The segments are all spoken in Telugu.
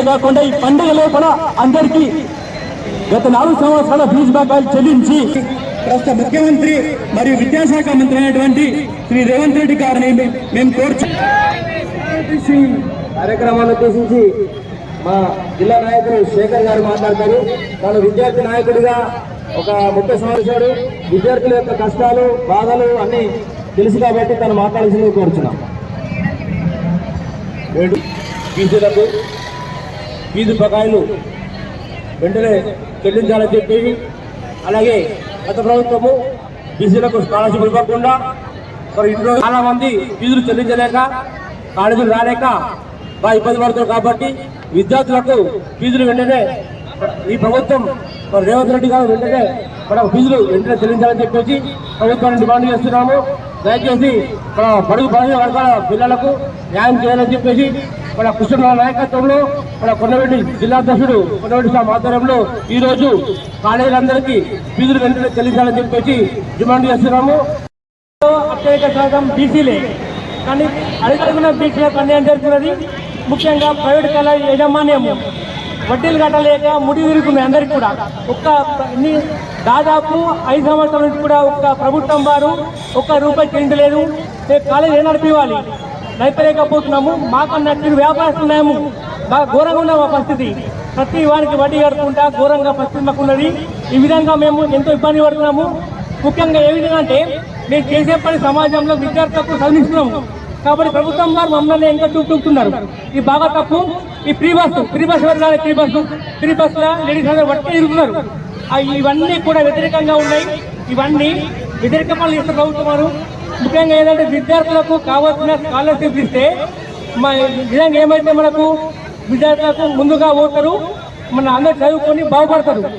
అంతేకాకుండా ఈ పండుగలో కూడా అందరికీ గత నాలుగు సంవత్సరాల ఫీజు బకాయిలు చెల్లించి ప్రస్తుత ముఖ్యమంత్రి మరియు విద్యాశాఖ మంత్రి అయినటువంటి శ్రీ రేవంత్ రెడ్డి గారిని మే- మేము కోరుచు కార్యక్రమాన్ని ఉద్దేశించి మా జిల్లా నాయకులు శేఖర్ గారు మాట్లాడతారు. తాను విద్యార్థి నాయకుడిగా ఒక ముప్పై సంవత్సరాలు విద్యార్థుల యొక్క కష్టాలు బాధలు అన్ని తెలుసు కాబట్టి తను మాట్లాడాల్సింది కోరుచున్నాం. ఏడు ఫీజు బకాయిలు వెంటనే చెల్లించాలని చెప్పేసి అలాగే గత ప్రభుత్వము బీసీలకు స్కాలర్షిప్ ఇవ్వకుండా మరి ఇంట్లో చాలా మంది ఫీజులు చెల్లించలేక కాలేజీలు రాలేక బాగా ఇబ్బంది పడుతున్నారు కాబట్టి విద్యార్థులకు ఫీజులు వెంటనే ఈ ప్రభుత్వం మరి రేవంత్ రెడ్డి గారు వెంటనే మన ఫీజులు వెంటనే చెల్లించాలని చెప్పేసి ప్రభుత్వాన్ని డిమాండ్ చేస్తున్నాము. దయచేసి మన బడుగు బలహీన వర్గాల పిల్లలకు న్యాయం చేయాలని చెప్పేసి మన కృష్ణ నాయకత్వంలో మన కొండవెడ్డి జిల్లాధ్యక్షుడు కొండవెడ్డి సాబ్ ఆధ్వర్యంలో ఈరోజు కాలేజీలందరికీ ఫీజులు వెంటనే చెల్లించాలని చెప్పేసి డిమాండ్ చేస్తున్నాము. అత్యధిక శాతం బీసీలే. కానీ అడుగుతున్న బీసీలకు అన్యాయం జరుగుతున్నది. ముఖ్యంగా ప్రైవేట్ కళాశాల యజమాన్యం వడ్డీలు కట్టలేక ముడి విరుగుతుంది అందరికీ కూడా. ఒక్క దాదాపు ఐదు సంవత్సరాల నుంచి కూడా ఒక్క ప్రభుత్వం వారు ఒక్క రూపాయి చెల్లించలేదు రేపు కాలేజీ ఏ నడిపివ్వాలి? నడిపలేకపోతున్నాము మాకన్నట్టు వ్యాపారస్తున్నాము బాగా ఘోరంగా ఉన్న మా పరిస్థితి. ప్రతి వారికి వడ్డీ కడుతుంటా ఘోరంగా పరిస్థితి మాకు ఉన్నది ఈ విధంగా మేము ఎంతో ఇబ్బంది పడుతున్నాము. ముఖ్యంగా ఏ విధంగా అంటే మేము చేసే పని సమాజంలో విద్యార్థులకు చదివిస్తున్నాము కాబట్టి ప్రభుత్వం వారు మమ్మల్ని ఇంకా చూపుతున్నారు. ఈ బాగా తప్పు. ఈ free bus free bus free bus free free బస్సులో లేడీస్ అందరూ బట్టి తిరుగుతున్నారు ఇవన్నీ కూడా వ్యతిరేకంగా ఉన్నాయి. ఇవన్నీ వ్యతిరేక పనులు చేస్తున్న ప్రభుత్వం వారు. ముఖ్యంగా ఏంటంటే విద్యార్థులకు కావాల్సిన స్కాలర్షిప్ ఇస్తే మా నిజంగా ఏమైతే మనకు విద్యార్థులకు ముందుగా పోతారు మన అందరూ చదువుకొని బాగుపడతారు.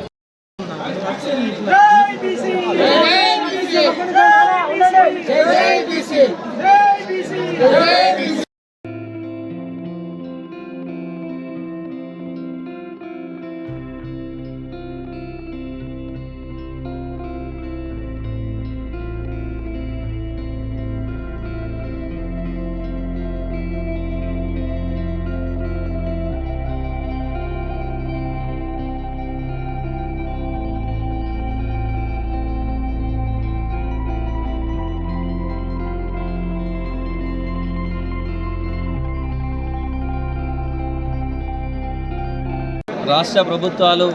రాష్ట్ర ప్రభుత్వాలు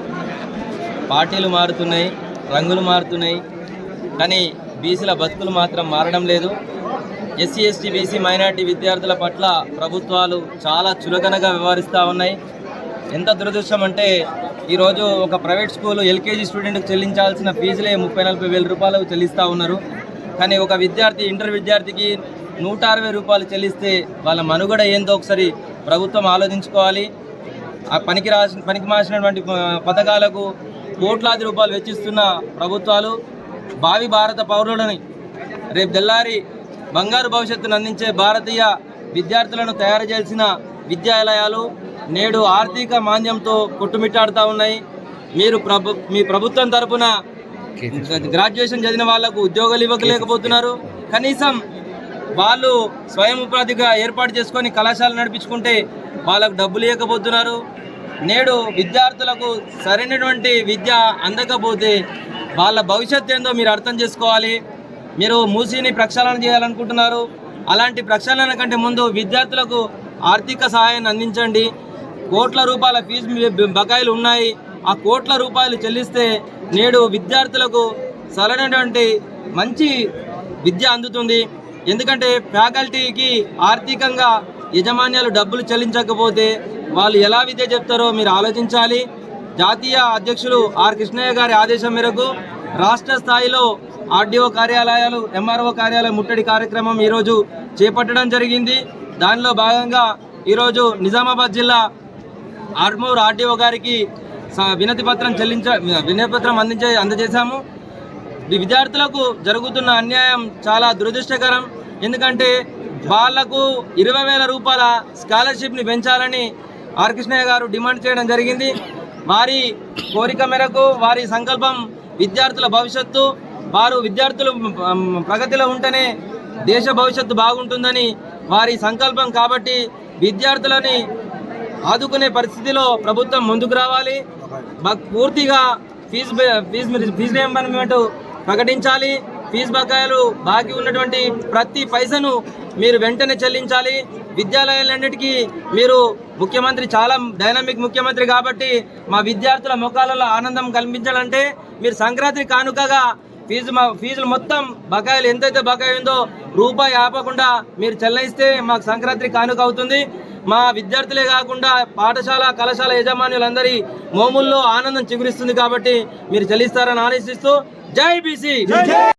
పార్టీలు మారుతున్నాయి రంగులు మారుతున్నాయి కానీ బీసీల బతుకులు మాత్రం మారడం లేదు. ఎస్సీ ఎస్టీ బీసీ మైనార్టీ విద్యార్థుల పట్ల ప్రభుత్వాలు చాలా చులకనగా వ్యవహరిస్తూ ఉన్నాయి. ఎంత దురదృష్టం అంటే ఈరోజు ఒక ప్రైవేట్ స్కూల్ ఎల్కేజీ స్టూడెంట్కి చెల్లించాల్సిన ఫీజులే ముప్పై నలభై వేల రూపాయలు చెల్లిస్తూ ఉన్నారు. కానీ ఒక విద్యార్థి ఇంటర్ విద్యార్థికి నూట అరవై రూపాయలు చెల్లిస్తే వాళ్ళ మనుగడ ఏందో ఒకసారి ప్రభుత్వం ఆలోచించుకోవాలి. ఆ పనికి రాసి పనికి మార్చినటువంటి పథకాలకు కోట్లాది రూపాయలు వెచ్చిస్తున్న ప్రభుత్వాలు భావి భారత పౌరులని రేపు తెల్లారి బంగారు భవిష్యత్తును అందించే భారతీయ విద్యార్థులను తయారు చేసిన విద్యాలయాలు నేడు ఆర్థిక మాంద్యంతో కొట్టుమిట్టాడుతూ ఉన్నాయి. మీరు ప్రభు మీ ప్రభుత్వం తరపున గ్రాడ్యుయేషన్ చదివిన వాళ్ళకు ఉద్యోగాలు ఇవ్వకలేకపోతున్నారు కనీసం వాళ్ళు స్వయం ఉపాధిగా ఏర్పాటు చేసుకొని కళాశాల నడిపించుకుంటే వాళ్ళకు డబ్బులు ఇవ్వకపోతున్నారు నేడు విద్యార్థులకు సరైనటువంటి విద్య అందకపోతే వాళ్ళ భవిష్యత్తు ఏందో మీరు అర్థం చేసుకోవాలి. మీరు మూసీని ప్రక్షాళన చేయాలనుకుంటున్నారు. అలాంటి ప్రక్షాళన కంటే ముందు విద్యార్థులకు ఆర్థిక సహాయాన్ని అందించండి. కోట్ల రూపాయల ఫీజు మీ- బకాయిలు ఉన్నాయి. ఆ కోట్ల రూపాయలు చెల్లిస్తే నేడు విద్యార్థులకు సరైనటువంటి మంచి విద్య అందుతుంది. ఎందుకంటే ఫ్యాకల్టీకి ఆర్థికంగా యజమాన్యాలు డబ్బులు చెల్లించకపోతే వాళ్ళు ఎలా విద్య చెప్తారో మీరు ఆలోచించాలి. జాతీయ అధ్యక్షులు ఆర్ కృష్ణయ్య గారి ఆదేశం మేరకు రాష్ట్ర స్థాయిలో ఆర్డీఓ కార్యాలయాలు ఎంఆర్ఓ కార్యాలయం ముట్టడి కార్యక్రమం ఈరోజు చేపట్టడం జరిగింది. దానిలో భాగంగా ఈరోజు నిజామాబాద్ జిల్లా ఆర్మూర్ ఆర్డీఓ గారికి స- వినతి పత్రం చెల్లించ వినతి పత్రం అందించే అందజేశాము. విద్యార్థులకు జరుగుతున్న అన్యాయం చాలా దురదృష్టకరం. ఎందుకంటే వాళ్ళకు ఇరవై వేల రూపాయల స్కాలర్షిప్ని పెంచాలని ఆర్ కృష్ణయ్య గారు డిమాండ్ చేయడం జరిగింది. వారి కోరిక మేరకు వారి సంకల్పం విద్యార్థుల భవిష్యత్తు వారు విద్యార్థులు ప్రగతిలో ఉంటేనే దేశ భవిష్యత్తు బాగుంటుందని వారి సంకల్పం కాబట్టి విద్యార్థులని ఆదుకునే పరిస్థితిలో ప్రభుత్వం ముందుకు రావాలి. పూర్తిగా ఫీజు ఫీజు ఫీజు రియంబర్మెంట్ ప్రకటించాలి. ఫీజు బకాయిలు బాకీ ఉన్నటువంటి ప్రతి పైసను మీరు వెంటనే చెల్లించాలి. విద్యాలయాలన్నిటికీ మీరు ముఖ్యమంత్రి చాలా డైనామిక్ ముఖ్యమంత్రి కాబట్టి మా విద్యార్థుల ముఖాలలో ఆనందం కల్పించాలంటే మీరు సంక్రాంతి కానుకగా ఫీజు మా ఫీజులు మొత్తం బకాయిలు ఎంతైతే బకాయి ఉందో రూపాయి ఆపకుండా మీరు చెల్లిస్తే మాకు సంక్రాంతి కానుక అవుతుంది. మా విద్యార్థులే కాకుండా పాఠశాల కళాశాల యజమానులందరి మోముల్లో ఆనందం చిగురిస్తుంది కాబట్టి మీరు చెల్లిస్తారని ఆలోచిస్తూ జై బీసీ!